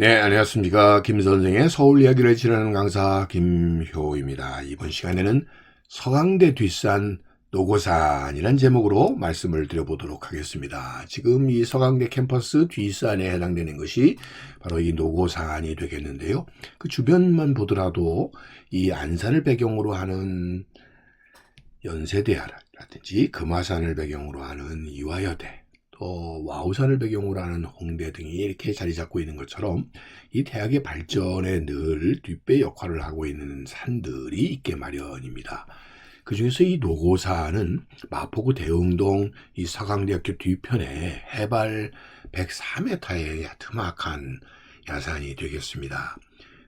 네, 안녕하십니까. 김 선생의 서울 이야기를 지나는 강사 김효입니다. 이번 시간에는 서강대 뒷산 노고산이라는 제목으로 말씀을 드려보도록 하겠습니다. 지금 이 서강대 캠퍼스 뒷산에 해당되는 것이 바로 이 노고산이 되겠는데요. 그 주변만 보더라도 이 안산을 배경으로 하는 연세대라든지 금화산을 배경으로 하는 이화여대 또 와우산을 배경으로 하는 홍대 등이 이렇게 자리 잡고 있는 것처럼 이 대학의 발전에 늘 뒷배 역할을 하고 있는 산들이 있게 마련입니다. 그 중에서 이 노고산은 마포구 대흥동 이 서강대학교 뒤편에 해발 104m의 야트막한 야산이 되겠습니다.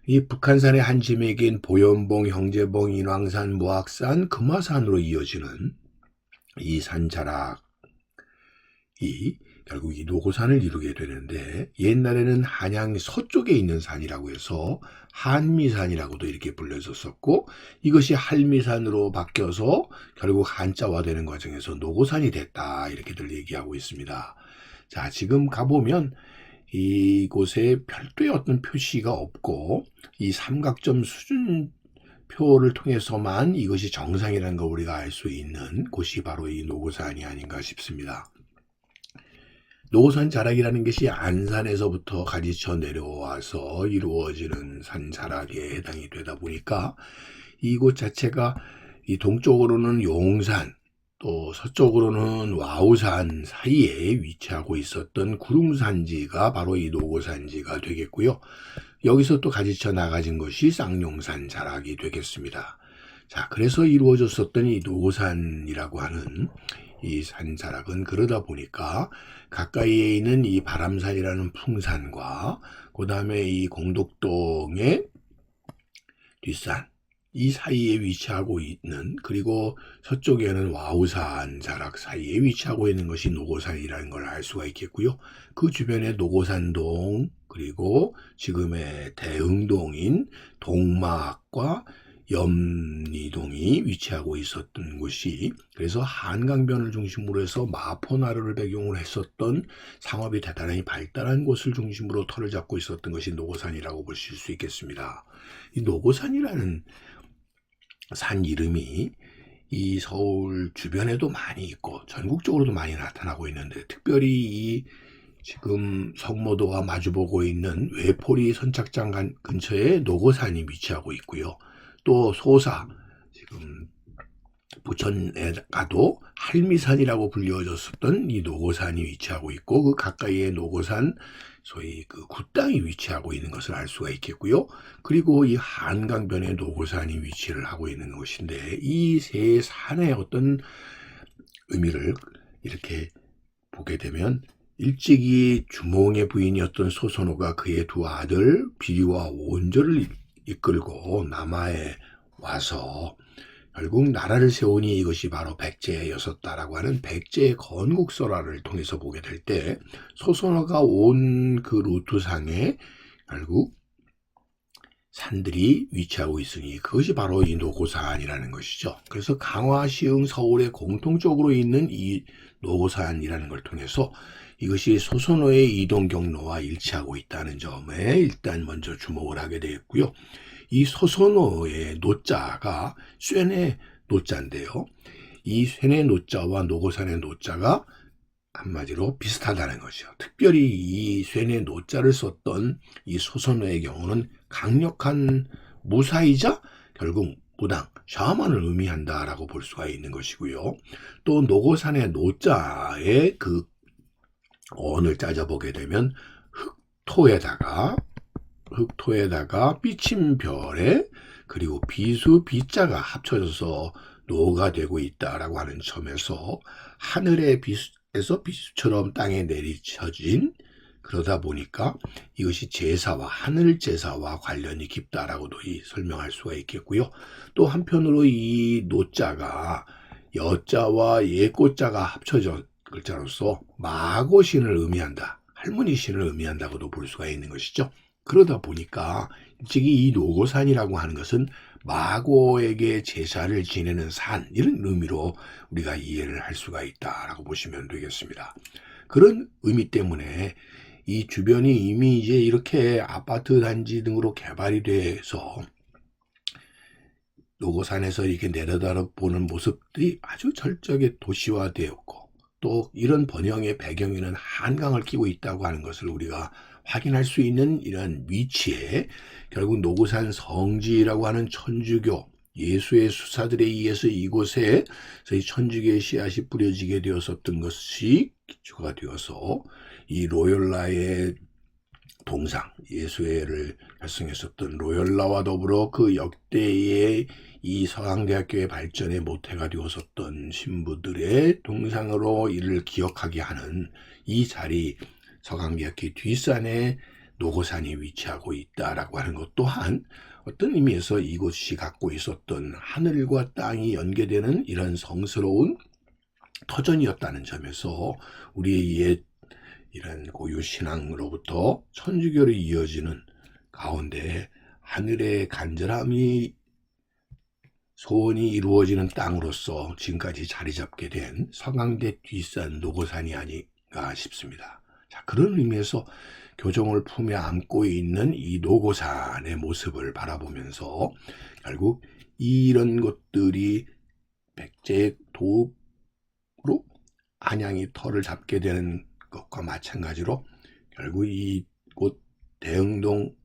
이 북한산의 한 지맥인 보현봉, 형제봉, 인왕산, 무악산, 금화산으로 이어지는 이 산자락 이 결국 이 노고산을 이루게 되는데 옛날에는 한양 서쪽에 있는 산이라고 해서 한미산이라고도 이렇게 불려졌었고 이것이 할미산으로 바뀌어서 결국 한자화 되는 과정에서 노고산이 됐다 이렇게들 얘기하고 있습니다. 자 지금 가보면 이곳에 별도의 어떤 표시가 없고 이 삼각점 수준 표를 통해서만 이것이 정상이라는 걸 우리가 알 수 있는 곳이 바로 이 노고산이 아닌가 싶습니다. 노산 자락이라는 것이 안산에서부터 가지쳐 내려와서 이루어지는 산 자락에 해당이 되다 보니까 이곳 자체가 이 동쪽으로는 용산 또 서쪽으로는 와우산 사이에 위치하고 있었던 구릉산지가 바로 이 노고산지가 되겠고요. 여기서 또 가지쳐 나가진 것이 쌍용산 자락이 되겠습니다. 자, 그래서 이루어졌었던 이 노산이라고 하는 이 산자락은 그러다 보니까 가까이에 있는 이 바람산이라는 풍산과 그 다음에 이 공덕동의 뒷산 이 사이에 위치하고 있는 그리고 서쪽에는 와우산 자락 사이에 위치하고 있는 것이 노고산이라는 걸 알 수가 있겠고요. 그 주변에 노고산동 그리고 지금의 대흥동인 동막과 염리동이 위치하고 있었던 곳이 그래서 한강변을 중심으로 해서 마포나루를 배경으로 했었던 상업이 대단히 발달한 곳을 중심으로 터를 잡고 있었던 것이 노고산이라고 보실 수 있겠습니다. 이 노고산이라는 산 이름이 이 서울 주변에도 많이 있고 전국적으로도 많이 나타나고 있는데 특별히 이 지금 성모도가 마주보고 있는 외포리 선착장 근처에 노고산이 위치하고 있고요. 또 소사 지금 부천에 가도 할미산이라고 불려졌었던 이 노고산이 위치하고 있고 그 가까이에 노고산 소위 그 굿땅이 위치하고 있는 것을 알 수가 있겠고요. 그리고 이 한강변에 노고산이 위치를 하고 있는 것인데 이 세 산의 어떤 의미를 이렇게 보게 되면 일찍이 주몽의 부인이었던 소선호가 그의 두 아들 비리와 온조를 이끌고 남하에 와서 결국 나라를 세우니 이것이 바로 백제였었다라고 하는 백제의 건국설화를 통해서 보게 될 때 소선호가 온 그 루트상에 결국 산들이 위치하고 있으니 그것이 바로 이 노고산이라는 것이죠. 그래서 강화, 시흥, 서울에 공통적으로 있는 이 노고산이라는 걸 통해서 이것이 소선호의 이동 경로와 일치하고 있다는 점에 일단 먼저 주목을 하게 되었고요. 이 소선호의 노자가 쇠의 노자인데요. 이 쇠의 노자와 노고산의 노자가 한마디로 비슷하다는 것이죠. 특별히 이 쇠의 노자를 썼던 이 소선호의 경우는 강력한 무사이자 결국 무당, 샤만을 의미한다라고 볼 수가 있는 것이고요. 또 노고산의 노자의 그 원을 짜져보게 되면 흑토에다가 흑토에다가 비침별에 그리고 비수 비자가 합쳐져서 노가 되고 있다라고 하는 점에서 하늘의 비수 에서 비수처럼 땅에 내리쳐진 그러다 보니까 이것이 제사와 하늘 제사와 관련이 깊다라고도 설명할 수가 있겠고요. 또 한편으로 이 노자가 여자와 예꽃자가 합쳐져 글자로서 마고신을 의미한다. 할머니 신을 의미한다고도 볼 수가 있는 것이죠. 그러다 보니까 일찍이 이 노고산이라고 하는 것은 마고에게 제사를 지내는 산 이런 의미로 우리가 이해를 할 수가 있다라고 보시면 되겠습니다. 그런 의미 때문에 이 주변이 이미 이제 이렇게 아파트 단지 등으로 개발이 돼서 노고산에서 이렇게 내려다보는 모습들이 아주 철저하게 도시화되었고 또 이런 번영의 배경에는 한강을 끼고 있다고 하는 것을 우리가 확인할 수 있는 이런 위치에 결국 노고산 성지라고 하는 천주교 예수의 수사들에 의해서 이곳에 저희 천주교의 씨앗이 뿌려지게 되었었던 것이 기초가 되어서 이 로열라의 동상 예수회를 결성했었던 로열라와 더불어 그 역대의 이 서강대학교의 발전의 모태가 되었었던 신부들의 동상으로 이를 기억하게 하는 이 자리 서강대학교 뒷산에 노고산이 위치하고 있다라고 하는 것 또한 어떤 의미에서 이곳이 갖고 있었던 하늘과 땅이 연계되는 이런 성스러운 터전이었다는 점에서 우리의 옛 이런 고유 신앙으로부터 천주교로 이어지는 가운데 하늘의 간절함이 소원이 이루어지는 땅으로서 지금까지 자리 잡게 된 서강대 뒷산 노고산이 아닌가 싶습니다. 자, 그런 의미에서 교정을 품에 안고 있는 이 노고산의 모습을 바라보면서 결국 이런 것들이 백제의 도로 안양이 털을 잡게 되는 것과 마찬가지로 결국 이곳 대흥동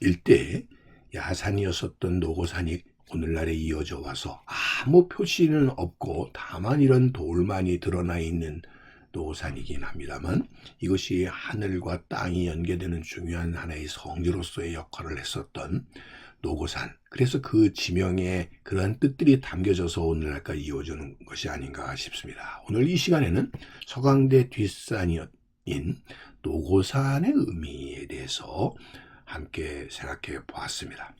일대에 야산이었었던 노고산이 오늘날에 이어져 와서 아무 표시는 없고 다만 이런 돌만이 드러나 있는 노고산이긴 합니다만 이것이 하늘과 땅이 연계되는 중요한 하나의 성지로서의 역할을 했었던 노고산. 그래서 그 지명에 그러한 뜻들이 담겨져서 오늘날까지 이어지는 것이 아닌가 싶습니다. 오늘 이 시간에는 서강대 뒷산인 노고산의 의미에 대해서 함께 생각해 보았습니다.